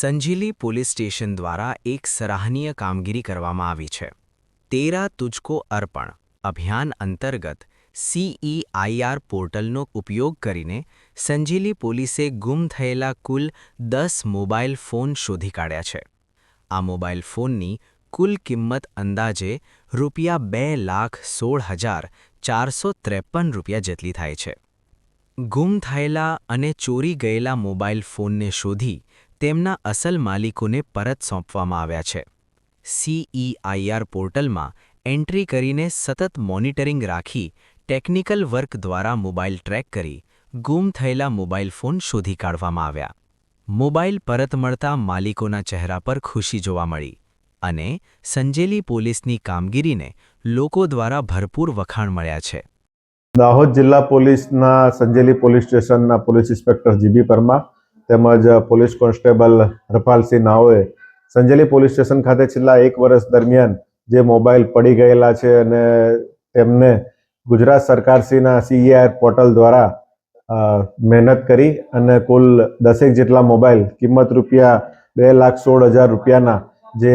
સંજીલી police station દ્વારા એક સરાહનીય કામગીરી કરવામાં આવી છે. તેરા તુજકો અર્પણ અભિયાન અંતર્ગત સીઈઆઈઆર પોર્ટલનો ઉપયોગ કરીને સંજીલી પોલીસે ગુમ થયેલા કુલ દસ મોબાઈલ ફોન શોધી કાઢ્યા છે. આ મોબાઈલ ફોનની કુલ કિંમત અંદાજે રૂપિયા બે લાખ સોળ હજાર ચારસો ત્રેપન રૂપિયા જેટલી થાય છે. ગુમ થયેલા અને ચોરી ગયેલા મોબાઈલ ફોનને શોધી તેમના અસલ માલિકોને પરત સોંપવામાં આવ્યા છે. સીઈઆઈઆર પોર્ટલમાં એન્ટ્રી કરીને સતત મોનિટરિંગ રાખી, ટેકનિકલ વર્ક દ્વારા મોબાઈલ ટ્રેક કરી, ગુમ થયેલા મોબાઈલ ફોન શોધી કાઢવામાં આવ્યા. મોબાઈલ પરત મળતા માલિકોના ચહેરા પર ખુશી જોવા મળી અને સંજેલી પોલીસની કામગીરીને લોકો દ્વારા ભરપૂર વખાણ મળ્યા છે. દાહોદ જિલ્લા પોલીસના, સંજેલી પોલીસ સ્ટેશનના પોલીસ ઇન્સ્પેક્ટર જીબી પરમાર તેમજ પોલીસ કોન્સ્ટેબલ હરપાલસિંહ નાઓએ સંજેલી પોલીસ સ્ટેશન ખાતે છેલ્લા એક વર્ષ દરમિયાન જે મોબાઈલ પડી ગયેલા છે અને તેમને ગુજરાત સરકારશ્રીના સીઈઆર પોર્ટલ દ્વારા મહેનત કરી અને કુલ દસેક જેટલા મોબાઈલ, કિંમત રૂપિયા બે લાખ સોળ હજાર રૂપિયાના જે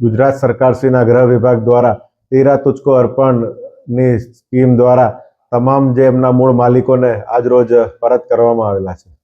ગુજરાત સરકારશ્રીના ગૃહ વિભાગ દ્વારા તેરા તુચકો અર્પણની સ્કીમ દ્વારા તમામ જે એમના મૂળ માલિકોને આજરોજ પરત કરવામાં આવેલા છે.